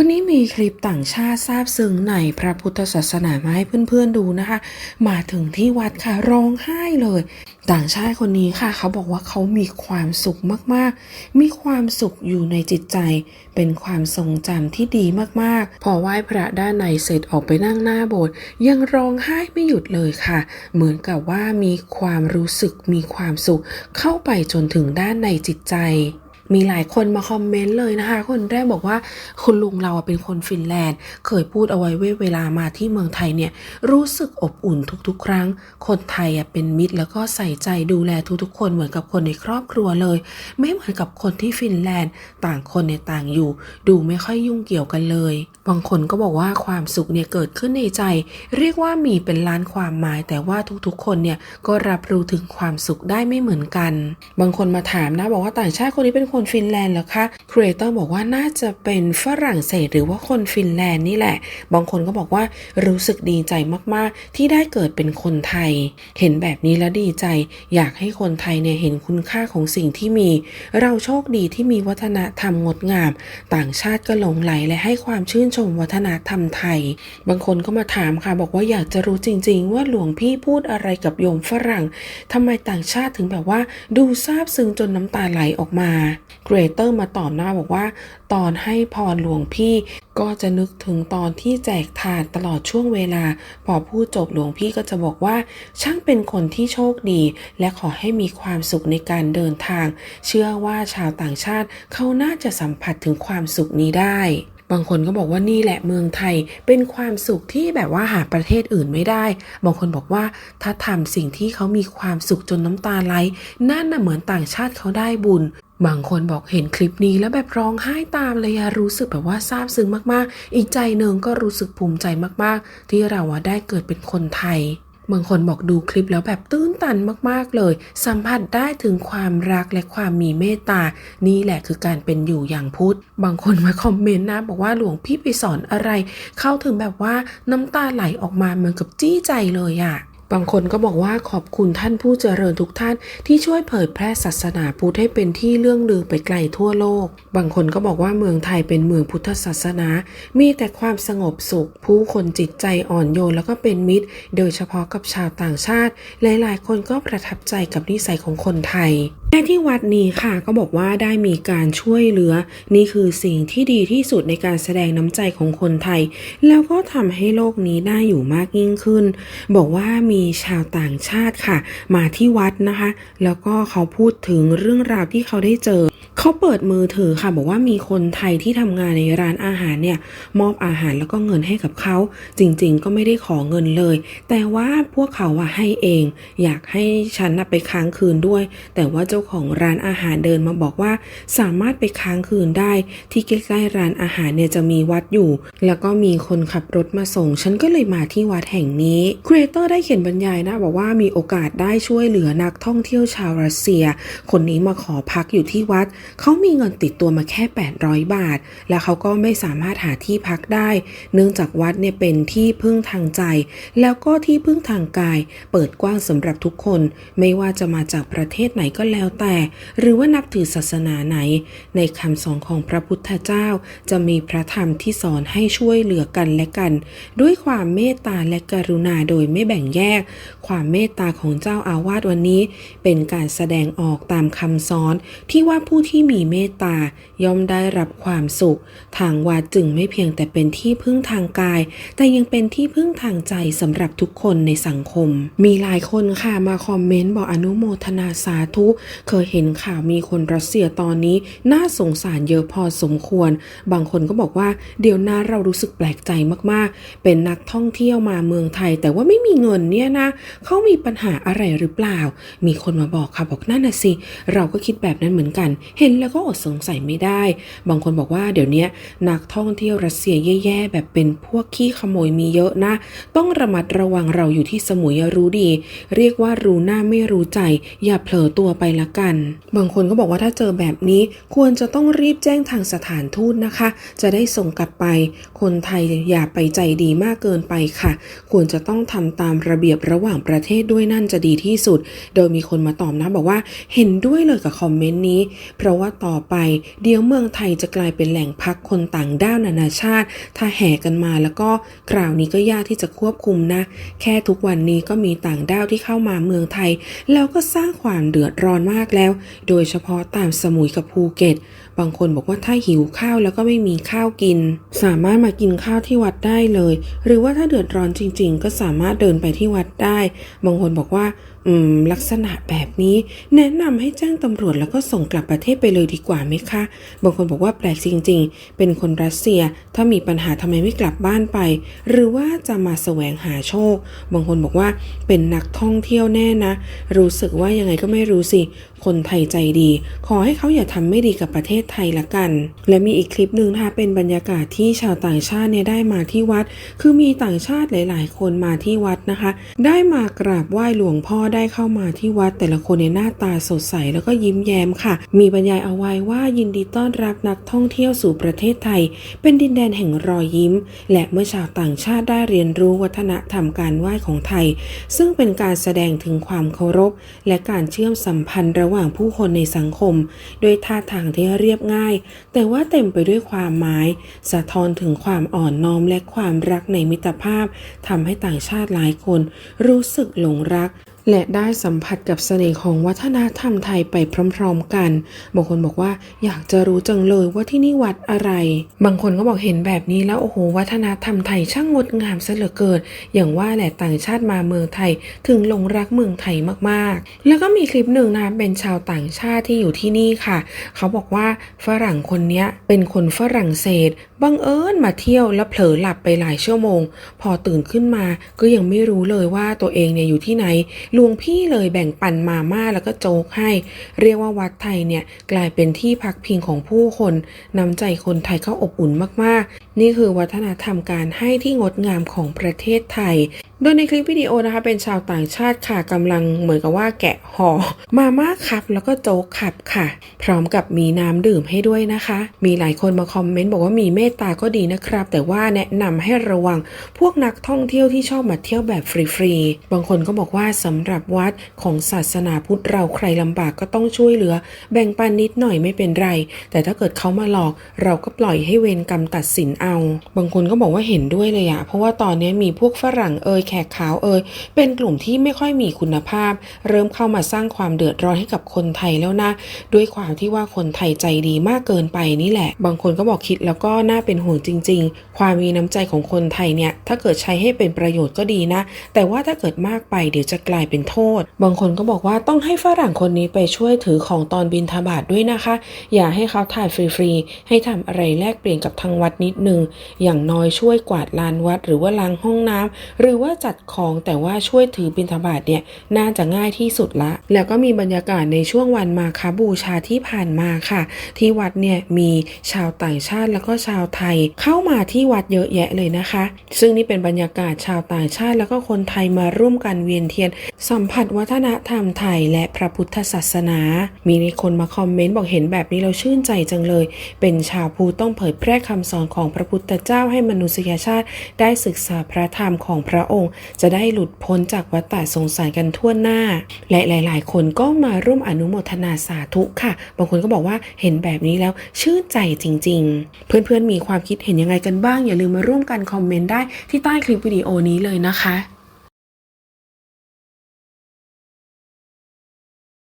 วันนี้มีคลิปต่างชาติทราบซึ้งในพระพุทธศาสนามาให้เพื่อนๆดูนะคะ มาถึงที่วัดค่ะร้องไห้เลย ต่างชาติคนนี้ค่ะ เขาบอกว่าเขามีความสุขมากๆ มีความสุขอยู่ในจิตใจ เป็นความทรงจำที่ดีมากๆ พอไหว้พระด้านในเสร็จออกไปนั่งหน้าโบสถ์ยังร้องไห้ไม่หยุดเลยค่ะ เหมือนกับว่ามีความรู้สึกมีความสุขเข้าไปจนถึงด้านในจิตใจ มีหลายคนมาคอมเมนต์เลยนะคะ คนแรกบอกว่าคุณลุงเราเป็นคนฟินแลนด์ เคยพูดเอาไว้เวเวลามาที่เมืองไทยเนี่ย รู้สึกอบอุ่นทุกๆ ครั้ง คนไทยเป็นมิตรแล้วก็ใส่ใจดูแลทุกๆ คนเหมือนกับคนในครอบครัวเลย ไม่เหมือนกับคนที่ฟินแลนด์ ต่างคนเนี่ยต่างอยู่ ดูไม่ค่อยยุ่งเกี่ยวกันเลย บางคนก็บอกว่าความสุขเนี่ยเกิดขึ้นในใจ เรียกว่ามีเป็นล้านความหมาย แต่ว่าทุกๆ คนเนี่ยก็รับรู้ถึงความสุขได้ไม่เหมือนกัน บางคนมาถามนะบอกว่าต่างชาติคนนี้เป็นคนนฟินแลนด์เหรอคะครีเอเตอร์บอกว่าน่าจะเป็นฝรั่งเศสหรือว่าคนฟินแลนด์นี่แหละ บางคนก็บอกว่ารู้สึกดีใจมากๆ ที่ได้เกิดเป็นคนไทย เห็นแบบนี้แล้วดีใจ อยากให้คนไทยเนี่ยเห็นคุณค่าของสิ่งที่มี เราโชคดีที่มีวัฒนธรรมงดงาม ต่างชาติก็หลงไหลและให้ความชื่นชมวัฒนธรรมไทย บางคนก็มาถามค่ะบอกว่าอยากจะรู้จริง ๆ ว่าหลวงพี่พูดอะไรกับโยมฝรั่งทำไมต่างชาติถึงแบบว่า ดูซาบซึ้งจนน้ำตาไหลออกมาครีเอเตอร์มาตอบหน้าบอกว่า ตอนให้พรหลวงพี่ก็จะนึกถึงตอนที่แจกถาดตลอดช่วงเวลา พอพูดจบหลวงพี่ก็จะบอกว่า ช่างเป็นคนที่โชคดี และขอให้มีความสุขในการเดินทาง เชื่อว่าชาวต่างชาติเขาน่าจะสัมผัสถึงความสุขนี้ได้บางคนก็บอกว่านี่แหละเมืองไทยเป็นความสุขที่แบบว่าหาประเทศอื่นไม่ได้ บางคนบอกว่าถ้าทำสิ่งที่เขามีความสุขจนน้ำตาไหลนั่นน่ะเหมือนต่างชาติเขาได้บุญ บางคนบอกเห็นคลิปนี้แล้วแบบร้องไห้ตามเลยอะรู้สึกแบบว่าซาบซึ้งมากๆ อีกใจหนึ่งก็รู้สึกภูมิใจมากๆ ที่เราอะได้เกิดเป็นคนไทย บางคนบอกดูคลิปแล้วแบบตื้นตันมากๆเลย สัมผัสได้ถึงความรักและความมีเมตตา นี่แหละคือการเป็นอยู่อย่างพุทธ บางคนมาคอมเมนต์นะบอกว่าหลวงพี่ไปสอนอะไร เข้าถึงแบบว่าน้ำตาไหลออกมาเหมือนกับจี้ใจเลยอะ บางคนก็บอกว่าขอบคุณท่านผู้เจริญทุกท่านที่ช่วยเผยแพร่ศาสนาพุทธให้เป็นที่เรื่องลือไปไกลทั่วโลก บางคนก็บอกว่าเมืองไทยเป็นเมืองพุทธศาสนา มีแต่ความสงบสุข ผู้คนจิตใจอ่อนโยนแล้วก็เป็นมิตร โดยเฉพาะกับชาวต่างชาติ หลายๆ คนก็ประทับใจกับนิสัยของคนไทยแม่ที่วัดนี้ค่ะก็บอกว่าได้มีการช่วยเหลือ นี่คือสิ่งที่ดีที่สุดในการแสดงน้ำใจของคนไทย แล้วก็ทำให้โลกนี้น่าอยู่มากยิ่งขึ้น บอกว่ามีชาวต่างชาติค่ะ มาที่วัดนะคะ แล้วก็เขาพูดถึงเรื่องราวที่เขาได้เจอ เขาเปิดมือถือค่ะ บอกว่ามีคนไทยที่ทำงานในร้านอาหารเนี่ยมอบอาหารแล้วก็เงินให้กับเขา จริงๆ ก็ไม่ได้ขอเงินเลย แต่ว่าพวกเขาอะให้เอง อยากให้ฉันนไปค้างคืนด้วย แต่ว่าเจ้าาของร้านอาหารเดินมาบอกว่า สามารถไปค้างคืนได้ ที่ใกล้ๆร้านอาหารเนี่ยจะมีวัดอยู่ แล้วก็มีคนขับรถมาส่ง ฉันก็เลยมาที่วัดแห่งนี้ครีเอเตอร์ได้เขียนบรรยายนะ บอกว่ามีโอกาสได้ช่วยเหลือนักท่องเที่ยวชาวรัสเซีย คนนี้มาขอพักอยู่ที่วัด เขามีเงินติดตัวมาแค่ 800 บาท และเขาก็ไม่สามารถหาที่พักได้ เนื่องจากวัดเนี่ยเป็นที่พึ่งทางใจ แล้วก็ที่พึ่งทางกาย เปิดกว้างสำหรับทุกคน ไม่ว่าจะมาจากประเทศไหนก็แล้วแต่ หรือว่านับถือศาสนาไหน ในคำสอนของพระพุทธเจ้า จะมีพระธรรมที่สอนให้ช่วยเหลือกันและกัน ด้วยความเมตตาและกรุณาโดยไม่แบ่งแยก ความเมตตาของเจ้าอาวาสวันนี้ เป็นการแสดงออกตามคำสอนที่ว่าผู้ที่มีเมตตาย่อมได้รับความสุข ทางวัดจึงไม่เพียงแต่เป็นที่พึ่งทางกาย แต่ยังเป็นที่พึ่งทางใจสำหรับทุกคนในสังคม มีหลายคนค่ะมาคอมเมนต์บอกอนุโมทนาสาธุเคยเห็นข่าวมีคนรัสเซียตอนนี้น่าสงสารเยอะพอสมควร บางคนก็บอกว่าเดี๋ยวน้าเรารู้สึกแปลกใจมากๆ เป็นนักท่องเที่ยวมาเมืองไทย แต่ว่าไม่มีเงินเนี่ยนะเขามีปัญหาอะไรหรือเปล่า มีคนมาบอกค่ะบอกนั่นน่ะสิ เราก็คิดแบบนั้นเหมือนกัน เห็นแล้วก็อดสงสัยไม่ได้ บางคนบอกว่าเดี๋ยวนี้นักท่องเที่ยวรัสเซียแย่ๆแบบเป็นพวกขี้ขโมยมีเยอะนะ ต้องระมัดระวังเราอยู่ที่สมุยรู้ดี เรียกว่ารู้หน้าไม่รู้ใจ อย่าเผลอตัวไปละกัน บางคนก็บอกว่าถ้าเจอแบบนี้ควรจะต้องรีบแจ้งทางสถานทูตนะคะ จะได้ส่งกลับไป คนไทยอย่าไปใจดีมากเกินไปค่ะ ควรจะต้องทำตามระเบียบระหว่างประเทศด้วยนั่นจะดีที่สุด โดยมีคนมาตอบนะบอกว่าเห็นด้วยเลยกับคอมเมนต์นี้ เพราะว่าต่อไปเดี๋ยวเมืองไทยจะกลายเป็นแหล่งพักคนต่างด้าวนานาชาติ ถ้าแห่กันมาแล้วก็คราวนี้ก็ยากที่จะควบคุมนะ แค่ทุกวันนี้ก็มีต่างด้าวที่เข้ามาเมืองไทย แล้วก็สร้างความเดือดร้อนมากแล้ว โดยเฉพาะตามสมุยกับภูเก็ต บางคนบอกว่าถ้าหิวข้าวแล้วก็ไม่มีข้าวกิน สามารถมากินข้าวที่วัดได้เลย หรือว่าถ้าเดือดร้อนจริง ๆ ก็สามารถเดินไปที่วัดได้ บางคนบอกว่า อืม ลักษณะแบบนี้ แนะนำให้แจ้งตำรวจแล้วก็ส่งกลับประเทศไปเลยดีกว่าไหมคะ บางคนบอกว่าแปลกจริง ๆ เป็นคนรัสเซีย ถ้ามีปัญหาทำไมไม่กลับบ้านไป หรือว่าจะมาแสวงหาโชค บางคนบอกว่าเป็นนักท่องเที่ยวแน่นะ รู้สึกว่ายังไงก็ไม่รู้สิ คนไทยใจดี ขอให้เขาอย่าทำไม่ดีกับประเทศไทยละกัน และมีอีกคลิปหนึ่งนะคะเป็นบรรยากาศที่ชาวต่างชาติเนี่ยได้มาที่วัด คือมีต่างชาติหลาย ๆ คนมาที่วัดนะคะ ได้มากราบไหว้หลวงพ่อได้เข้ามาที่วัด แต่ละคนในหน้าตาสดใสแล้วก็ยิ้มแย้มค่ะ มีบรรยายเอาไว้ว่ายินดีต้อนรับนักท่องเที่ยวสู่ประเทศไทย เป็นดินแดนแห่งรอยยิ้ม และเมื่อชาวต่างชาติได้เรียนรู้วัฒนธรรมการไหว้ของไทย ซึ่งเป็นการแสดงถึงความเคารพ และการเชื่อมสัมพันธ์ระหว่างผู้คนในสังคม โดยท่าทางที่เรียบง่าย แต่ว่าเต็มไปด้วยความหมาย สะท้อนถึงความอ่อนน้อมและความรักในมิตรภาพทำให้ต่างชาติหลายคน รู้สึกหลงรัก และได้สัมผัสกับเสน่ห์ของวัฒนธรรมไทยไปพร้อมๆกันบางคนบอกว่าอยากจะรู้จังเลยว่าที่นี่วัดอะไร บางคนก็บอกเห็นแบบนี้แล้วโอ้โห วัฒนธรรมไทยช่างงดงามซะเหลือเกินอย่างว่าแหละต่างชาติมาเมืองไทยถึงหลงรักเมืองไทยมากๆ แล้วก็มีคลิปหนึ่งนะเป็นชาวต่างชาติที่อยู่ที่นี่ค่ะ เขาบอกว่าฝรั่งคนนี้เป็นคนฝรั่งเศสบังเอิญมาเที่ยวแล้วเผลอหลับไปหลายชั่วโมง พอตื่นขึ้นมาก็ยังไม่รู้เลยว่าตัวเองเนี่ยอยู่ที่ไหนหลวงพี่เลยแบ่งปันมาม่าแล้วก็โจ๊กให้ เรียกว่าวัดไทยเนี่ยกลายเป็นที่พักพิงของผู้คนนำใจคนไทยเข้าอบอุ่นมากๆ นี่คือวัฒนธรรมการให้ที่งดงามของประเทศไทย โดยในคลิปวิดีโอนะคะ เป็นชาวต่างชาติค่ะกำลังเหมือนกับว่าแกะห่อมาม่าคับแล้วก็โจ๊กขับค่ะ พร้อมกับมีน้ำดื่มให้ด้วยนะคะ มีหลายคนมาคอมเมนต์บอกว่ามีเมตตาก็ดีนะครับ แต่ว่าแนะนำให้ระวังพวกนักท่องเที่ยวที่ชอบมาเที่ยวแบบฟรีๆบางคนก็บอกว่าสำหรับวัดของศาสนาพุทธเราใครลำบากก็ต้องช่วยเหลือ แบ่งปันนิดหน่อยไม่เป็นไร แต่ถ้าเกิดเขามาหลอก เราก็ปล่อยให้เวรกรรมตัดสินเอา บางคนก็บอกว่าเห็นด้วยเลยอะเพราะว่าตอนนี้มีพวกฝรั่งเอ่ยแขกขาวเอยเป็นกลุ่มที่ไม่ค่อยมีคุณภาพ เริ่มเข้ามาสร้างความเดือดร้อนให้กับคนไทยแล้วนะ ด้วยความที่ว่าคนไทยใจดีมากเกินไปนี่แหละ บางคนก็บอกคิดแล้วก็น่าเป็นห่วงจริง ๆ ความมีน้ำใจของคนไทยเนี่ย ถ้าเกิดใช้ให้เป็นประโยชน์ก็ดีนะ แต่ว่าถ้าเกิดมากไปเดี๋ยวจะกลายเป็นโทษ บางคนก็บอกว่าต้องให้ฝรั่งคนนี้ไปช่วยถือของตอนบินทบาทด้วยนะคะ อย่าให้เขาถ่ายฟรีๆให้ทำอะไรแลกเปลี่ยนกับทางวัดนิดนึงอย่างน้อยช่วยกวาดลานวัด หรือว่าล้างห้องน้ำหรือว่าจัดของแต่ว่าช่วยถือบิณฑบาตเนี่ยน่าจะง่ายที่สุดละ แล้วก็มีบรรยากาศในช่วงวันมาคาบูชาที่ผ่านมาค่ะ ที่วัดเนี่ยมีชาวต่างชาติแล้วก็ชาวไทยเข้ามาที่วัดเยอะแยะเลยนะคะ ซึ่งนี่เป็นบรรยากาศชาวต่างชาติแล้วก็คนไทยมาร่วมกันเวียนเทียนสัมผัสวัฒนธรรมไทยและพระพุทธศาสนา มีคนมาคอมเมนต์บอกเห็นแบบนี้เราชื่นใจจังเลย เป็นชาวพุทธต้องเผยแพร่คำสอนของพระพุทธเจ้าให้มนุษยชาติ ได้ศึกษาพระธรรมของพระองค์ จะได้หลุดพ้นจากวัฏฏะสงสารกันทั่วหน้า และหลาย ๆ คนก็มาร่วมอนุโมทนาสาธุค่ะ บางคนก็บอกว่าเห็นแบบนี้แล้วชื่นใจจริง ๆ เพื่อน ๆ มีความคิดเห็นยังไงกันบ้าง อย่าลืมมาร่วมกันคอมเมนต์ได้ที่ใต้คลิปวิดีโอนี้เลยนะคะ